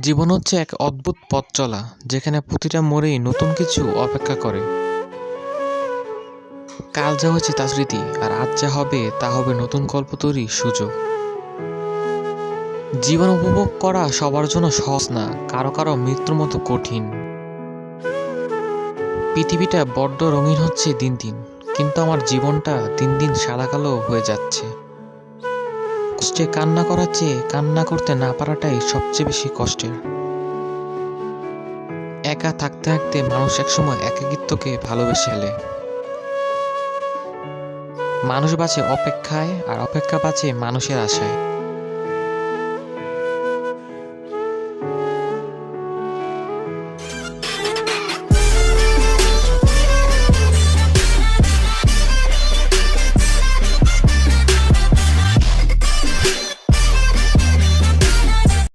জীবন হচ্ছে এক অদ্ভুত পথ চলা, যেখানে প্রতিটা মোড়েই নতুন কিছু অপেক্ষা করে। কাল যা হয়েছে তা স্মৃতি, আর আজ যা হবে তা হবে নতুন গল্প তৈরির সুযোগ। জীবন উপভোগ করা সবার জন্য সহজ না, কারও কারও মৃত্যুর মতো কঠিন। পৃথিবীটা বড্ড রঙিন হচ্ছে দিন দিন, কিন্তু আমার জীবনটা দিন দিন সাদা কালো হয়ে যাচ্ছে। কষ্টে কান্না করার চেয়ে কান্না করতে না পারাটাই সবচেয়ে বেশি কষ্টের। একা থাকতে থাকতে মানুষ একসময় একাকিত্বকে ভালোবেসে ফেলে। মানুষ বাঁচে অপেক্ষায় আর অপেক্ষা বাঁচে মানুষের আশায়।